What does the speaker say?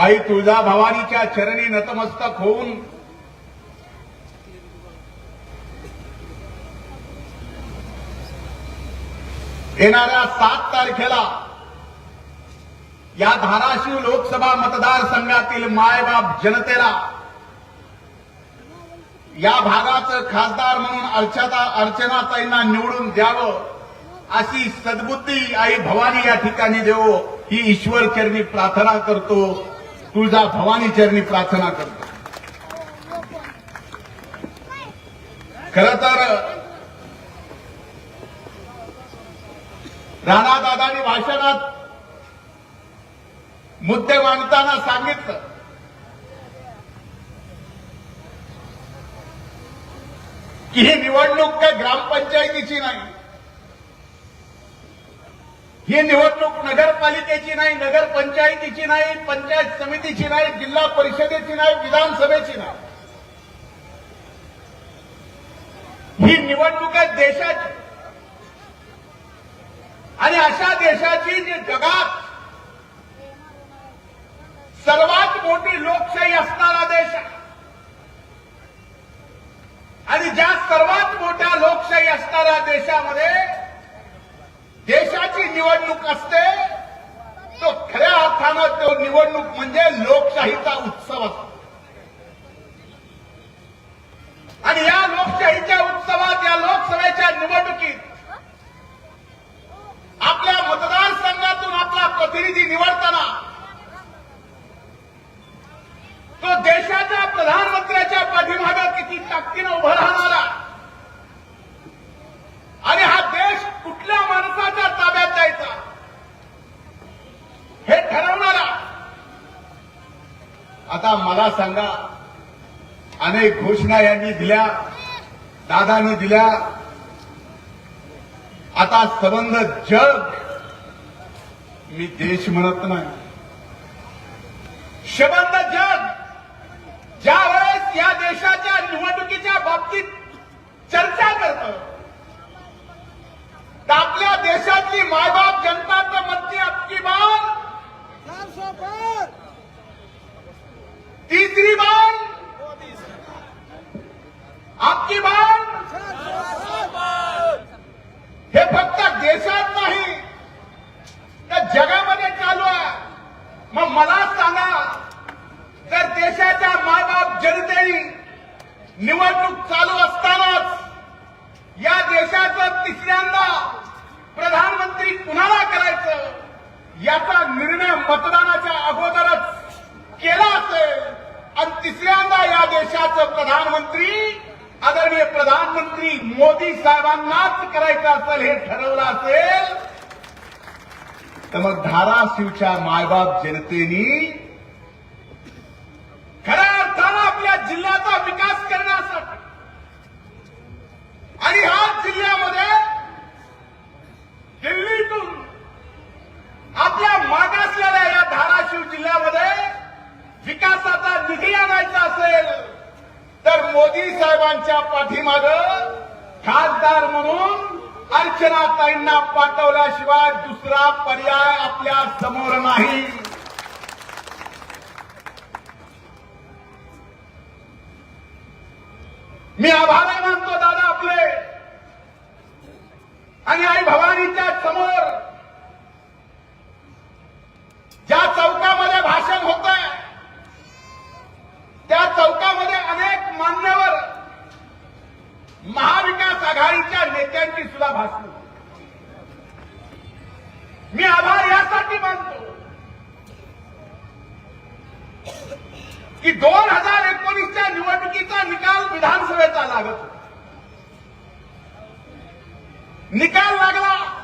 आई तुळजा भवानीच्या चरणी नतमस्तक होऊन येणाऱ्या सात तारखेला या धाराशिव लोकसभा मतदारसंघातील मायबाप जनतेला या भागाचं खासदार म्हणून अर्चना अर्चनाताईंना निवडून द्यावं अशी सद्बुद्धी आई भवानी या ठिकाणी देवो ही ईश्वर चरणी प्रार्थना करतो. तुळजा भवानी चरणी प्रार्थना करतो. खर तर राणादादानी भाषणात मुद्दे मांडताना सांगितलं. की ही निवडणूक काय ग्रामपंचायतीची नाही. ही निवडणूक नगरपालिकेची नाही नगरपंचायतीची नाही पंचायत समितीची नाही जिल्हा परिषदेची नाही विधानसभेची नाही. ही निवडणूक आहे देशाची. आणि अशा देशाची जी जगात सर्वात मोठी लोकशाही असणारा देश आहे. आणि ज्या सर्वात मोठ्या लोकशाही असणाऱ्या देशामध्ये देशाची निवडणूक असते तो खऱ्या अर्थानं तो निवडणूक म्हणजे लोकशाहीचा उत्सव असतो. आणि या लोकशाहीच्या उत्सवात या लोकसभेच्या निवडणुकीत आपल्या मतदारसंघातून आपला प्रतिनिधी निवडताना तो देशाच्या प्रधानमंत्र्याच्या पाठीमागं किती ताकदीनं उभं राहणारा आणि हा देश कुठल्या माणसाच्या ताब्यात जायचा हे ठरवणारा आता मला सांगा अनेक घोषणा यांनी दिल्या दादानी दिल्या. आता संबंध जग मी देश म्हणत नाही. संबंध जग ज्या वेळेस या देशाच्या निवडणुकीच्या बाबतीत देशात नाही तर जगामध्ये चालू आहे. मग मला सांगा जर देशाच्या मायबाप जनतेने निवडणूक चालू असतानाच या देशाचं तिसऱ्यांदा प्रधानमंत्री कुणाला करायचं? याचा निर्णय मतदानाच्या अगोदरच केला असेल. आणि तिसऱ्यांदा या देशाचं प्रधानमंत्री आदरणीय प्रधानमंत्री मोदी साहेबांनाच करायचं असेल हे ठरवलं असेल तर मग धाराशिवच्या मायबाप जनतेनी खऱ्या अर्थानं आपल्या जिल्ह्याचा विकास करण्यासाठी आणि ह्या जिल्ह्यामध्ये दिल्लीतून आपल्या मागासलेल्या या धाराशिव जिल्ह्यामध्ये विकासाचा निधी आणायचा असेल तर मोदी साहेबांच्या पाठीमाग खासदार म्हणून अर्चनाताईंना पाठवल्याशिवाय दुसरा पर्याय आपल्यासमोर नाही. मी आभार मानतो दादा आपले. आणि आई भवानीच्या समोर नेत्यांची सुद्धा भाषण मी आभार यासाठी मानतो की दोन हजार एकोणीसच्या निवडणुकीचा निकाल विधानसभेचा लागत निकाल लागला.